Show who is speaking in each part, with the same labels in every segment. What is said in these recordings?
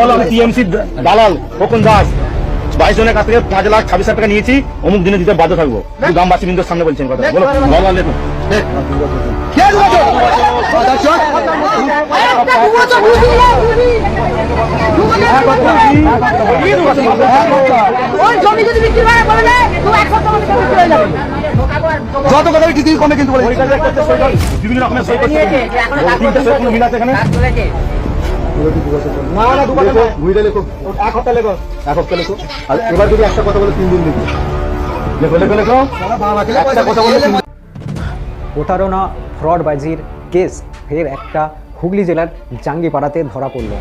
Speaker 1: হলো আমি টিএমসি দালাল খোকন দাস। বাইশ জনের কাছ থেকে পাঁচ লাখ ছাব্বিশ হাজার টাকা নিয়েছি অমুক দিনে দিতে বাধ্য থাকব। গ্রামবাসী বিন্দুর সামনে বলছেন কথা। বলো বলো লেখো
Speaker 2: ওই জমি যদি বিক্রি করে বলে। না তো এক সপ্তাহ মধ্যে বিক্রি হয়ে যাবে
Speaker 3: যত কথা টিকিট কমে কিন্তু
Speaker 1: বিভিন্ন রকমের সই করতে হবে। সই কোনো মিল আছে এখানে?
Speaker 3: না না দু কথা ঘুরে লেখো। এক হপ্তাহ লেখো। এক হপ্তাহ লেখো। আর এবার যদি একটা কথা বলে তিন দিন লিখো
Speaker 1: লেখো লেখো। লেখো
Speaker 3: একটা কথা বলে
Speaker 4: প্রতারণা ফ্রডবাজির কেস ফের একটা হুগলি জেলার জাঙ্গিপাড়াতে ধরা পড়ল।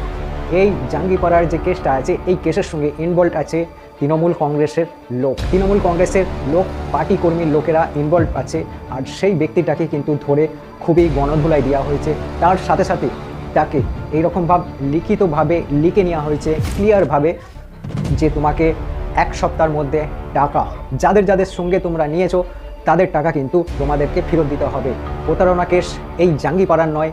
Speaker 4: এই জাঙ্গিপাড়ার যে কেসটা আছে এই কেসের সঙ্গে ইনভলভ আছে তৃণমূল কংগ্রেসের লোক। তৃণমূল কংগ্রেসের লোক পার্টি কর্মীর লোকেরা ইনভলভ আছে। আর সেই ব্যক্তিটাকে কিন্তু ধরে খুবই গণধুলাই দেওয়া হয়েছে। তার সাথে সাথে তাকে এইরকমভাবে লিখিতভাবে লিখে নেওয়া হয়েছে ক্লিয়ারভাবে যে তোমাকে এক সপ্তাহের মধ্যে টাকা যাদের যাদের সঙ্গে তোমরা নিয়েছো, তাদের টাকা কিন্তু তোমাদেরকে ফেরত দিতে হবে। প্রতারণা কেস এই জাঙ্গিপাড়ার নয়,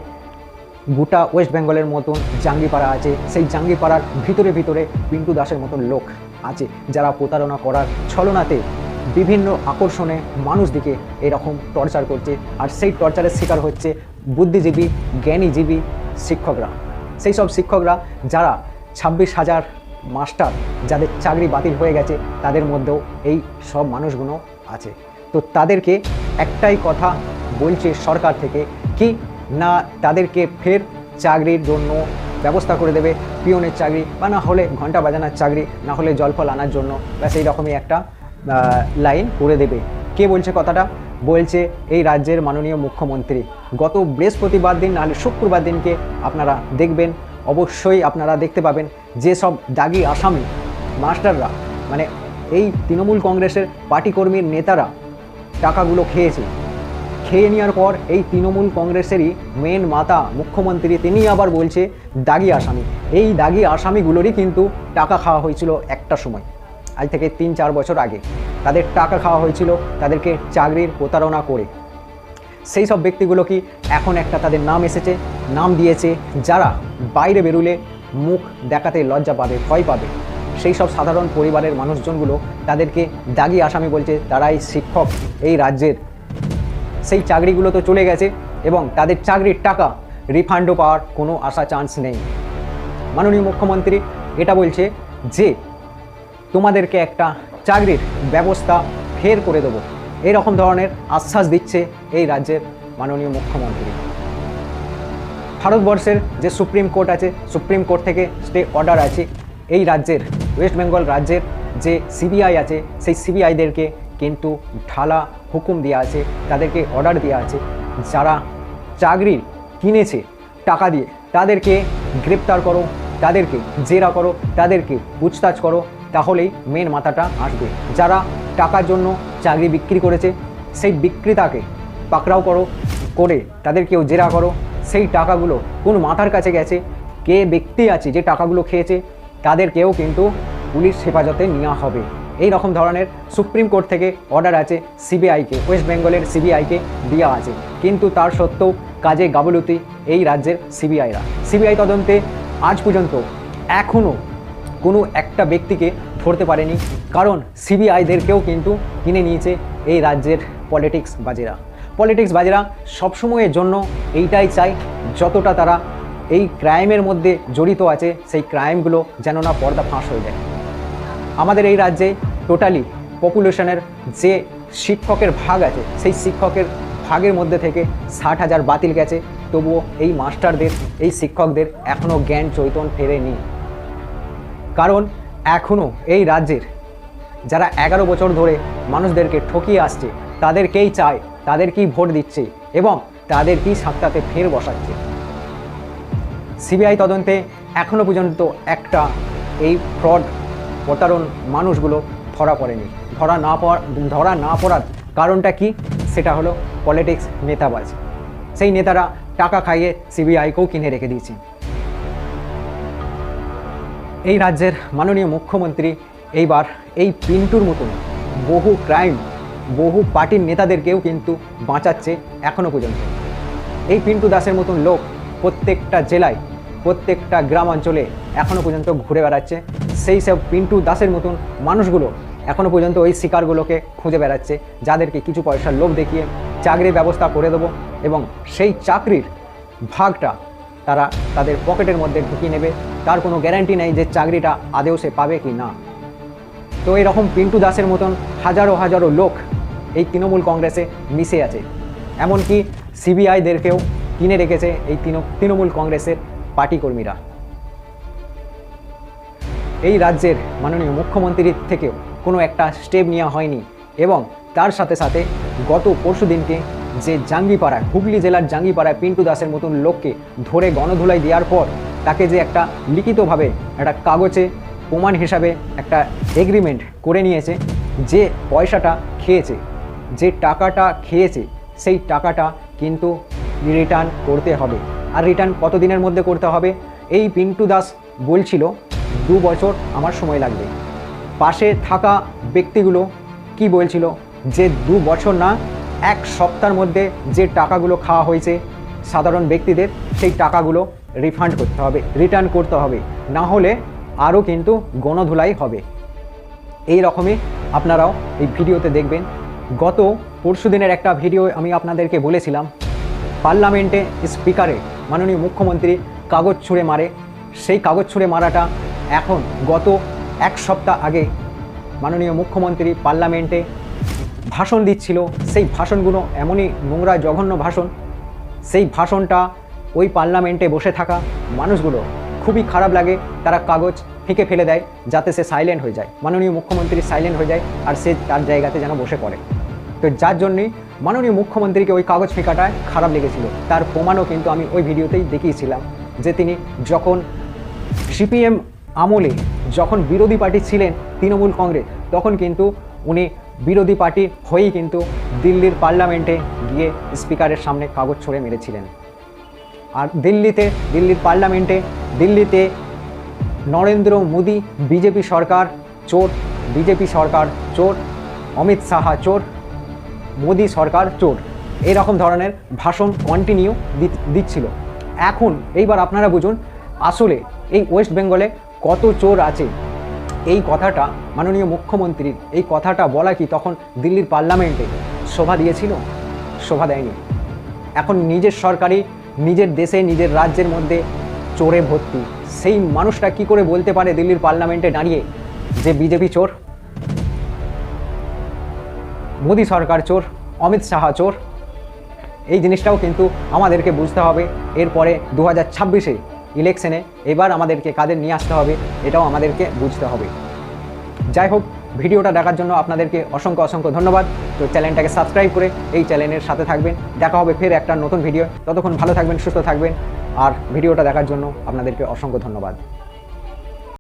Speaker 4: গোটা ওয়েস্ট বেঙ্গলের মতন জাঙ্গিপাড়া আছে। সেই জাঙ্গিপাড়ার ভিতরে ভিতরে পিন্টু দাসের মতন লোক আছে, যারা প্রতারণা করার ছলনাতে বিভিন্ন আকর্ষণে মানুষদিকে এরকম টর্চার করছে। আর সেই টর্চারের শিকার হচ্ছে বুদ্ধিজীবী, জ্ঞানীজীবী শিক্ষকরা। সেই সব শিক্ষকরা যারা ছাব্বিশ হাজার মাস্টার যাদের চাকরি বাতিল হয়ে গেছে, তাদের মধ্যেও এই সব মানুষগুলো আছে। তো তাদেরকে একটাই কথা বলছে সরকার থেকে কি না তাদেরকে ফের চাকরির জন্য ব্যবস্থা করে দেবে পিওনের চাকরি বা না হলে ঘণ্টা বাজানোর চাকরি, না হলে জলফল আনার জন্য। ব্যাস এই রকমই একটা লাইন করে দেবে। কে বলছে কথাটা? বলছে এই রাজ্যের মাননীয় মুখ্যমন্ত্রী। গত বৃহস্পতিবার দিন নাহলে শুক্রবার দিনকে আপনারা দেখবেন, অবশ্যই আপনারা দেখতে পাবেন যে সব দাগি আসামি, মাস্টাররা মানে এই তৃণমূল কংগ্রেসের পার্টি কর্মীর নেতারা টাকাগুলো খেয়েছে। খেয়ে নেওয়ার পর এই তৃণমূল কংগ্রেসেরই মেন মাতা মুখ্যমন্ত্রী, তিনি আবার বলছে দাগি আসামি। এই দাগি আসামিগুলোরই কিন্তু টাকা খাওয়া হয়েছিল একটা সময়, আজ থেকে তিন চার বছর আগে। তাদের টাকা খাওয়া হয়েছিল, তাদেরকে চাকরির প্রতারণা করে। সেই সব ব্যক্তিগুলো কি এখন একটা তাদের নাম এসেছে, নাম দিয়েছে, যারা বাইরে বেরুলে মুখ দেখাতে লজ্জা পাবে, ভয় পাবে। সেই সব সাধারণ পরিবারের মানুষজনগুলো তাদেরকে দাগি আসামি বলছে, তারাই শিক্ষক এই রাজ্যের। সেই চাকরিগুলো তো চলে গেছে এবং তাদের চাকরির টাকা রিফান্ডও পাওয়ার কোনো আশা চান্স নেই। মাননীয় মুখ্যমন্ত্রী এটা বলছে যে, তোমাদেরকে একটা চাকরির ব্যবস্থা ফের করে দেবো। এরকম ধরনের আশ্বাস দিচ্ছে এই রাজ্যের মাননীয় মুখ্যমন্ত্রী। ভারতবর্ষের যে সুপ্রিম কোর্ট আছে, সুপ্রিম কোর্ট থেকে স্টে অর্ডার আছে, এই রাজ্যের ওয়েস্ট বেঙ্গল রাজ্যের যে সিবিআই আছে, সেই সিবিআইদেরকে কিন্তু ঢালা হুকুম দেওয়া আছে, তাদেরকে অর্ডার দেওয়া আছে। যারা চাকরি কিনেছে, টাকা দিয়ে, তাদেরকে গ্রেপ্তার করো, তাদেরকে জেরা করো, তাদেরকে পুছতাছ করো তাহলেই মেন মাথাটা আসবে। যারা টাকার জন্য চাকরি বিক্রি করেছে, সেই বিক্রেতাকে পাকড়াও করো, করে তাদেরকেও জেরা করো। সেই টাকাগুলো কোন মাথার কাছে গেছে, কে ব্যক্তি আছে, যে টাকাগুলো খেয়েছে, তাদেরকেও কিন্তু পুলিশ হেফাজতে নেওয়া হবে। এই রকম ধরনের সুপ্রিম কোর্ট থেকে অর্ডার আছে, সিবিআইকে, ওয়েস্ট বেঙ্গলের সিবিআইকে দেওয়া আছে। কিন্তু তার সত্ত্বেও কাজে গাবলুতি এই রাজ্যের সিবিআইরা। সিবিআই তদন্তে আজ পর্যন্ত এখনও কোনো একটা ব্যক্তিকে ধরতে পারেনি। কারণ সিবিআইদেরকেও কিন্তু কিনে নিয়েছে এই রাজ্যের পলিটিক্স বাজেরা। পলিটিক্স বাজেরা সবসময়ের জন্য এইটাই চাই যতটা তারা এই ক্রাইমের মধ্যে জড়িত আছে, সেই ক্রাইমগুলো যেন না পর্দা ফাঁস হয়ে যায়। আমাদের এই রাজ্যে টোটালি পপুলেশনের যে শিক্ষকের ভাগ আছে, সেই শিক্ষকের ভাগের মধ্যে থেকে ষাট হাজার বাতিল গেছে। তবুও এই মাস্টারদের এই শিক্ষকদের এখনও জ্ঞান চৈতন্য ফেরেনি। কারণ এখনও এই রাজ্যের যারা এগারো বছর ধরে মানুষদেরকে ঠকিয়ে আসছে, তাদেরকেই চায়, তাদেরকেই ভোট দিচ্ছে এবং তাদেরকেই সাক্ষাতে ফের বসাচ্ছে। সিবিআই তদন্তে এখনও পর্যন্ত একটা এই ফ্রড প্রতারণ মানুষগুলো ধরা পড়েনি। ধরা না পড়া, ধরা না পড়ার কারণটা কি? সেটা হলো পলিটিক্স নেতাবাজ। সেই নেতারা টাকা খাইয়ে সিবিআইকেও কিনে রেখে দিয়েছে। এই রাজ্যের মাননীয় মুখ্যমন্ত্রী এইবার এই পিন্টুর মতন বহু ক্রাইম বহু পার্টির নেতাদেরকেও কিন্তু বাঁচাচ্ছে এখনও পর্যন্ত। এই পিন্টু দাসের মতন লোক প্রত্যেকটা জেলায়, প্রত্যেকটা গ্রাম অঞ্চলে এখনও পর্যন্ত ঘুরে বেড়াচ্ছে। সেই সব পিন্টু দাসের মতন মানুষগুলো এখনও পর্যন্ত ওই শিকারগুলোকে খুঁজে বেড়াচ্ছে, যাদেরকে কিছু পয়সার লোভ দেখিয়ে চাকরির ব্যবস্থা করে দেবো এবং সেই চাকরির ভাগটা তারা তাদের পকেটের মধ্যে ঢুকিয়ে নেবে। তার কোনো গ্যারান্টি নেই যে চাকরিটা আদেও সে পাবে কি না। তো এরকম পিন্টু দাসের মতন হাজারো হাজারো লোক এই তৃণমূল কংগ্রেসে মিশে আছে। এমনকি সিবিআইদেরকেও কিনে রেখেছে এই তৃণ- তৃণমূল কংগ্রেসের পার্টি কর্মীরা এই রাজ্যের মাননীয় মুখ্যমন্ত্রীর থেকেও কোনো একটা স্টেপ নেওয়া হয়নি এবং তার সাথে সাথে গত পরশু দিনকে যে জাঙ্গিপাড়ায় হুগলি জেলার জাঙ্গিপাড়ায় পিন্টু দাসের মতন লোককে ধরে গণধুলাই দেওয়ার পর তাকে যে একটা লিখিতভাবে একটা কাগজে প্রমাণ হিসাবে একটা এগ্রিমেন্ট করে নিয়েছে, যে পয়সাটা খেয়েছে, যে টাকাটা খেয়েছে, সেই টাকাটা কিন্তু রিটার্ন করতে হবে। আর রিটার্ন কত দিনের মধ্যে করতে হবে? এই পিন্টু দাস বলছিল, দু বছর আমার সময় লাগবে। পাশে থাকা ব্যক্তিগুলো কি বলছিল? যে দু বছর না, এক সপ্তাহের মধ্যে যে টাকাগুলো খাওয়া হয়েছে সাধারণ ব্যক্তিদের সেই টাকাগুলো রিফান্ড করতে হবে রিটার্ন করতে হবে। না হলে আরও কিন্তু গণধুলাই হবে। এই রকমই আপনারাও এই ভিডিওতে দেখবেন। গত পরশু দিনের একটা ভিডিও আমি আপনাদেরকে বলেছিলাম। পার্লামেন্টে স্পিকারে মাননীয় মুখ্যমন্ত্রী কাগজ ছুঁড়ে মারে। সেই কাগজ ছুঁড়ে মারাটা এখন গত এক সপ্তাহ আগে মাননীয় মুখ্যমন্ত্রী পার্লামেন্টে ভাষণ দিচ্ছিল। সেই ভাষণগুলো এমনই নোংরা, জঘন্য ভাষণ সেই ভাষণটা ওই পার্লামেন্টে বসে থাকা মানুষগুলো খুবই খারাপ লাগে। তারা কাগজ ফেঁকে ফেলে দেয় যাতে সে সাইলেন্ট হয়ে যায়। মাননীয় মুখ্যমন্ত্রী সাইলেন্ট হয়ে যায় আর সে তার জায়গাতে যেন বসে পড়ে। তো যার জন্যই মাননীয় মুখ্যমন্ত্রীকে ওই কাগজ ফেঁকাটা খারাপ লেগেছিল। তার প্রমাণও কিন্তু আমি ওই ভিডিওতেই দেখিয়েছিলাম যে তিনি যখন সিপিএম আমলে যখন বিরোধী পার্টি ছিলেন তৃণমূল কংগ্রেস, তখন কিন্তু উনি বিরোধী পার্টি হয়েই কিন্তু দিল্লির পার্লামেন্টে গিয়ে স্পিকারের সামনে কাগজ ছড়ে মেরেছিলেন। আর দিল্লিতে, দিল্লির পার্লামেন্টে দিল্লিতে নরেন্দ্র মোদী বিজেপি সরকার, চোর, বিজেপি সরকার চোর, অমিত শাহা চোর, মোদী সরকার চোর, এরকম ধরনের ভাষণ কন্টিনিউ দিচ্ছিল। এখন এইবার আপনারা বুঝুন, আসলে এই ওয়েস্ট বেঙ্গলে কত চোর আছে? এই কথাটা মাননীয় মুখ্যমন্ত্রীর, এই কথাটা বলা কি তখন দিল্লির পার্লামেন্টে? শোভা দিয়েছিল, শোভা দেয়নি। এখন নিজের সরকারি, নিজের দেশে, নিজের রাজ্যের মধ্যে চোরে ভর্তি। সেই মানুষটা কি করে বলতে পারে দিল্লির পার্লামেন্টে দাঁড়িয়ে যে বিজেপি চোর, মোদী সরকার চোর, অমিত শাহ চোর? এই জিনিসটাও কিন্তু আমাদেরকে বুঝতে হবে। এরপরে দু হাজার ছাব্বিশে ইলেকশনে এবার আমাদেরকে কাদের নিয়ে আসতে হবে, এটাও আমাদেরকে বুঝতে হবে। যাই হোক ভিডিওটা দেখার জন্য আপনাদেরকে অসংখ্য অসংখ্য ধন্যবাদ। তো চ্যানেলটাকে সাবস্ক্রাইব করে এই চ্যানেলের সাথে থাকবেন। দেখা হবে ফের একটা নতুন ভিডিও। ততক্ষণ ভালো থাকবেন, সুস্থ থাকবেন। আর ভিডিওটা দেখার জন্য আপনাদেরকে অসংখ্য ধন্যবাদ।